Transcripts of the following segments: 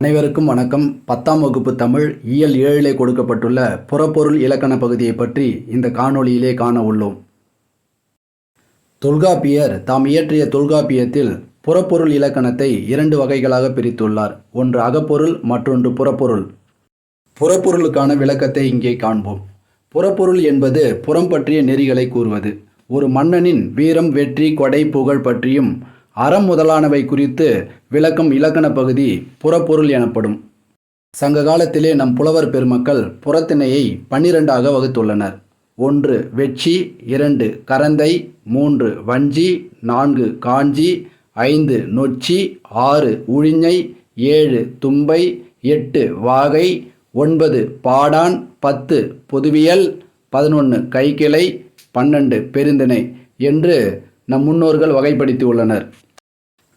அனைவருக்கும் வணக்கம். பத்தாம் வகுப்பு தமிழ் இயல் ஏழிலே கொடுக்கப்பட்டுள்ள புறப்பொருள் இலக்கண பகுதியை பற்றி இந்த காணொளியிலே காண உள்ளோம். தொல்காப்பியர் தாம் இயற்றிய தொல்காப்பியத்தில் புறப்பொருள் இலக்கணத்தை இரண்டு வகைகளாக பிரித்துள்ளார். ஒன்று அகப்பொருள் மற்றொன்று புறப்பொருள். புறப்பொருளுக்கான விளக்கத்தை இங்கே காண்போம். புறப்பொருள் என்பது புறம் பற்றிய நெறிகளை கூறுவது. ஒரு மன்னனின் வீரம் வெற்றி கொடை புகழ் பற்றியும் அறம் முதலானவை குறித்து விளக்கும் இலக்கண பகுதி புறப்பொருள் எனப்படும். சங்க காலத்திலே நம் புலவர் பெருமக்கள் புறத்திணையை பன்னிரண்டாக வகுத்துள்ளனர். ஒன்று வெட்சி இரண்டு கரந்தை மூன்று வஞ்சி நான்கு காஞ்சி ஐந்து நொச்சி ஆறு உழிஞை ஏழு தும்பை எட்டு வாகை ஒன்பது பாடான் பத்து பொதுவியல் பதினொன்று கைக்கிளை பன்னெண்டு பெருந்திணை என்று நம் முன்னோர்கள் வகைப்படுத்தியுள்ளனர்.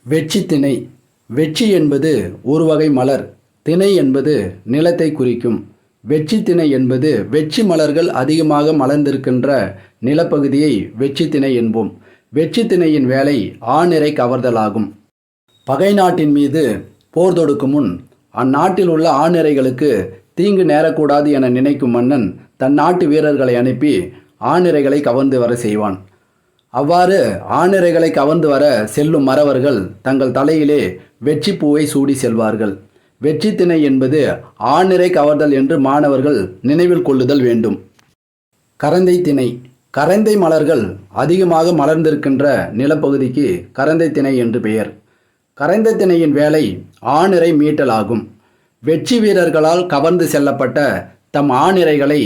வெட்சி திணை. வெட்சி என்பது ஒரு வகை மலர். திணை என்பது நிலத்தை குறிக்கும். வெட்சி திணை என்பது வெட்சி மலர்கள் அதிகமாக மலர்ந்திருக்கின்ற நிலப்பகுதியை வெட்சி திணை என்போம். வெட்சி திணையின் வேலை ஆணிரை கவர்தலாகும். பகை நாட்டின் மீது போர் தொடுக்கும் முன் அந்நாட்டில் உள்ள ஆணிரைகளுக்கு தீங்கு நேரக்கூடாது என நினைக்கும் மன்னன் தன் நாட்டு வீரர்களை அனுப்பி ஆணிரைகளை கவர்ந்து வர செய்வான். அவ்வாறு ஆணிரைகளை கவர்ந்து வர செல்லும் மறவர்கள் தங்கள் தலையிலே வெற்றி பூவை சூடி செல்வார்கள். வெற்றி திணை என்பது ஆணிரை கவர்தல் என்று மாணவர்கள் நினைவில் கொள்ளுதல் வேண்டும். கரந்தை திணை. கரந்தை மலர்கள் அதிகமாக மலர்ந்திருக்கின்ற நிலப்பகுதிக்கு கரந்தை திணை என்று பெயர். கரைந்த திணையின் வேலை ஆணிரை மீட்டலாகும். வெற்றி வீரர்களால் கவர்ந்து செல்லப்பட்ட தம் ஆணிரைகளை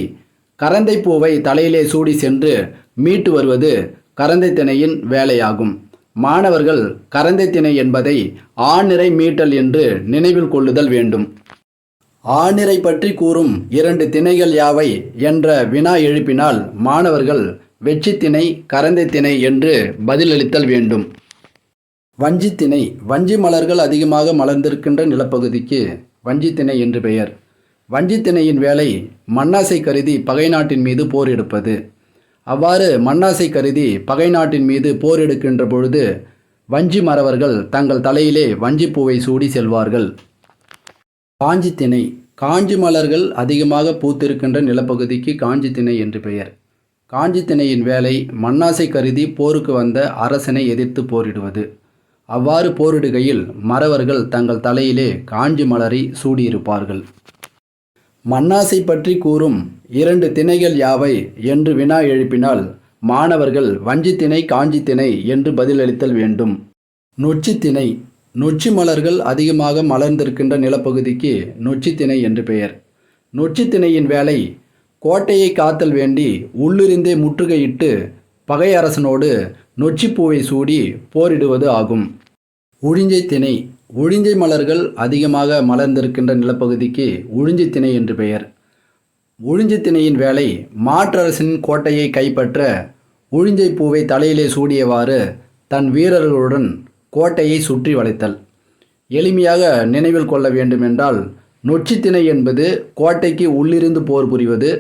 கரந்தை பூவை தலையிலே சூடி சென்று மீட்டு வருவது கரந்தை திணையின் வேலையாகும். மாணவர்கள் கரந்தை திணை என்பதை ஆநிறை மீட்டல் என்று நினைவில் கொள்ளுதல் வேண்டும். ஆநிறை பற்றி கூறும் இரண்டு திணைகள் யாவை என்ற வினா எழுப்பினால் மாணவர்கள் வெற்றி திணை கரந்தை திணை என்று பதிலளித்தல் வேண்டும். வஞ்சி திணை வஞ்சி மலர்கள் அதிகமாக மலர்ந்திருக்கின்ற நிலப்பகுதிக்கு வஞ்சி திணை என்று பெயர். வஞ்சி திணையின் வேலை மண்ணாசை கருதி பகை நாட்டின் மீது போர் எடுப்பது. அவ்வாறு மண்ணாசை கருதி பகை நாட்டின் மீது போர் எடுக்கின்ற பொழுது வஞ்சி மறவர்கள் தங்கள் தலையிலே வஞ்சிப்பூவை சூடி செல்வார்கள். காஞ்சி திணை. காஞ்சி மலர்கள் அதிகமாக பூத்திருக்கின்ற நிலப்பகுதிக்கு காஞ்சி திணை என்று பெயர். காஞ்சி திணையின் வேலை மண்ணாசை கருதி போருக்கு வந்த அரசனை எதிர்த்து போரிடுவது. அவ்வாறு போரிடுகையில் மறவர்கள் தங்கள் தலையிலே காஞ்சி மலரை சூடியிருப்பார்கள். மண்ணாசை பற்றி கூறும் இரண்டு திணைகள் யாவை? என்று வினா எழுப்பினால் மாணவர்கள் வஞ்சி திணை காஞ்சி திணை என்று பதிலளித்தல் வேண்டும். நொச்சி திணை நொச்சி மலர்கள் அதிகமாக மலர்ந்திருக்கின்ற நிலப்பகுதிக்கு நொச்சி திணை என்று பெயர். நொச்சி திணையின் வேலை கோட்டையை காத்தல் வேண்டி உள்ளிருந்தே முற்றுகையிட்டு பகை அரசனோடு நொச்சிப்பூவை சூடி போரிடுவது ஆகும். உழிஞ்சை திணை உழிஞ்சை மலர்கள் அதிகமாக மலர்ந்திருக்கின்ற நிலப்பகுதிக்கு உழிஞ்சி திணை என்று பெயர். உழிஞ்சி திணையின் வேலை மாற்றரசின் கோட்டையை கைப்பற்ற உழிஞ்சை பூவை தலையிலே சூடியவாறு தன் வீரர்களுடன் கோட்டையை சுற்றி வளைத்தல். எளிமையாக நினைவில் கொள்ள வேண்டுமென்றால் நொச்சித்திணை என்பது கோட்டைக்கு உள்ளிருந்து போர் புரிவது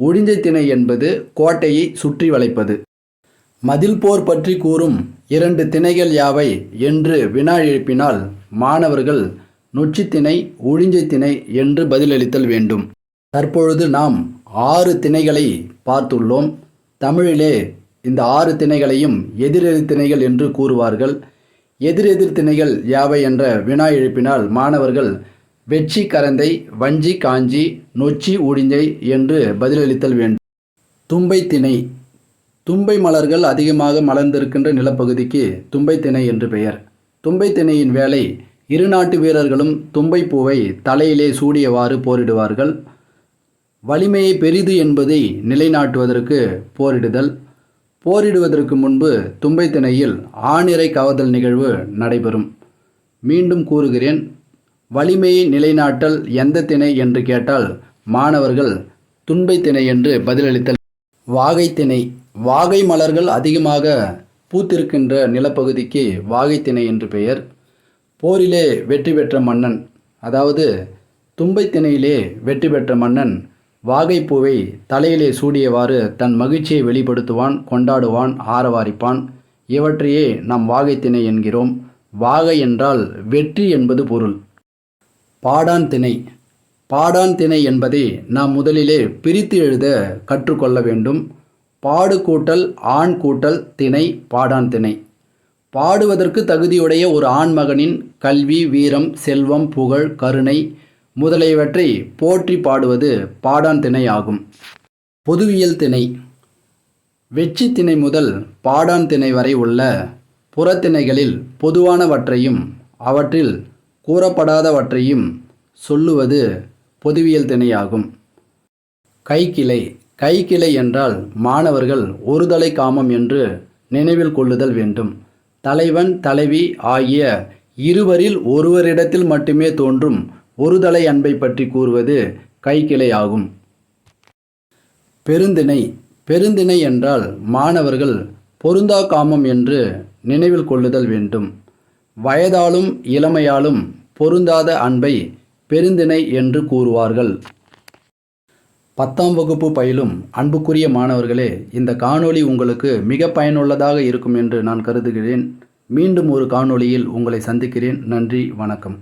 ஒழிஞ்சை திணை என்பது கோட்டையை சுற்றி வளைப்பது. மதில் போர் பற்றி கூறும் இரண்டு திணைகள் யாவை என்று வினா எழுப்பினால் மாணவர்கள் நொச்சி திணை திணை என்று பதிலளித்தல் வேண்டும். தற்பொழுது நாம் ஆறு திணைகளை பார்த்துள்ளோம். தமிழிலே இந்த ஆறு திணைகளையும் எதிரெதிர் திணைகள் என்று கூறுவார்கள். எதிரெதிர் திணைகள் யாவை என்ற வினா எழுப்பினால் மாணவர்கள் வெற்றி கரந்தை வஞ்சி காஞ்சி நொச்சி உடிஞ்சை என்று பதிலளித்தல் வேண்டும். தும்பை திணை தும்பை மலர்கள் அதிகமாக மலர்ந்திருக்கின்ற நிலப்பகுதிக்கு தும்பை திணை என்று பெயர். தும்பை திணையின் வேலை இரு நாட்டு வீரர்களும் தும்பை பூவை தலையிலே சூடியவாறு போரிடுவார்கள். வலிமையை பெரிது என்பதை நிலைநாட்டுவதற்கு போரிடுதல். போரிடுவதற்கு முன்பு தும்பை திணையில் ஆணிரை கவர்தல் நிகழ்வு நடைபெறும். மீண்டும் கூறுகிறேன் வலிமையை நிலைநாட்டல் எந்த திணை என்று கேட்டால் மாணவர்கள் துன்பை திணை என்று பதிலளித்தல் வாகைத்திணை. வாகை மலர்கள் அதிகமாக பூத்திருக்கின்ற நிலப்பகுதிக்கு வாகைத்திணை என்று பெயர். போரிலே வெற்றி பெற்ற மன்னன் அதாவது தும்பைத்திணையிலே வெற்றி பெற்ற மன்னன் வாகைப்பூவை தலையிலே சூடியவாறு தன் மகிழ்ச்சியை வெளிப்படுத்துவான் கொண்டாடுவான் ஆரவாரிப்பான். இவற்றையே நாம் வாகைத்திணை என்கிறோம். வாகை என்றால் வெற்றி என்பது பொருள். பாடான் திணை. பாடான் திணை என்பதை நாம் முதலிலே பிரித்து எழுத கற்றுக்கொள்ள வேண்டும். பாடு கூட்டல் ஆண் கூட்டல் திணை பாடான் திணை பாடுவதற்கு தகுதியுடைய ஒரு ஆண்மகனின் கல்வி வீரம் செல்வம் புகழ் கருணை முதலியவற்றை போற்றி பாடுவது பாடான் திணை ஆகும். பொதுவியல் திணை. வெற்றி திணை முதல் பாடான் திணை வரை உள்ள புறத்திணைகளில் பொதுவானவற்றையும் அவற்றில் கூறப்படாதவற்றையும் சொல்லுவது பொதுவியல் திணையாகும். கைக்கிளை. கைக்கிளை என்றால் மாணவர்கள் ஒருதலை காமம் என்று நினைவில் கொள்ளுதல் வேண்டும். தலைவன் தலைவி ஆகிய இருவரில் ஒருவரிடத்தில் மட்டுமே தோன்றும் ஒருதலை அன்பை பற்றி கூறுவது கைக்கிளை ஆகும். பெருந்திணை. பெருந்திணை என்றால் மாணவர்கள் பொருந்தா காமம் என்று நினைவில் கொள்ளுதல் வேண்டும். வயதாலும் இளமையாலும் பொருந்தாத அன்பை பெருந்திணை என்று கூறுவார்கள். பத்தாம் வகுப்பு பயிலும் அன்புக்குரிய மாணவர்களே இந்த காணொளி உங்களுக்கு மிக பயனுள்ளதாக இருக்கும் என்று நான் கருதுகிறேன். மீண்டும் ஒரு காணொளியில் உங்களை சந்திக்கிறேன். நன்றி வணக்கம்.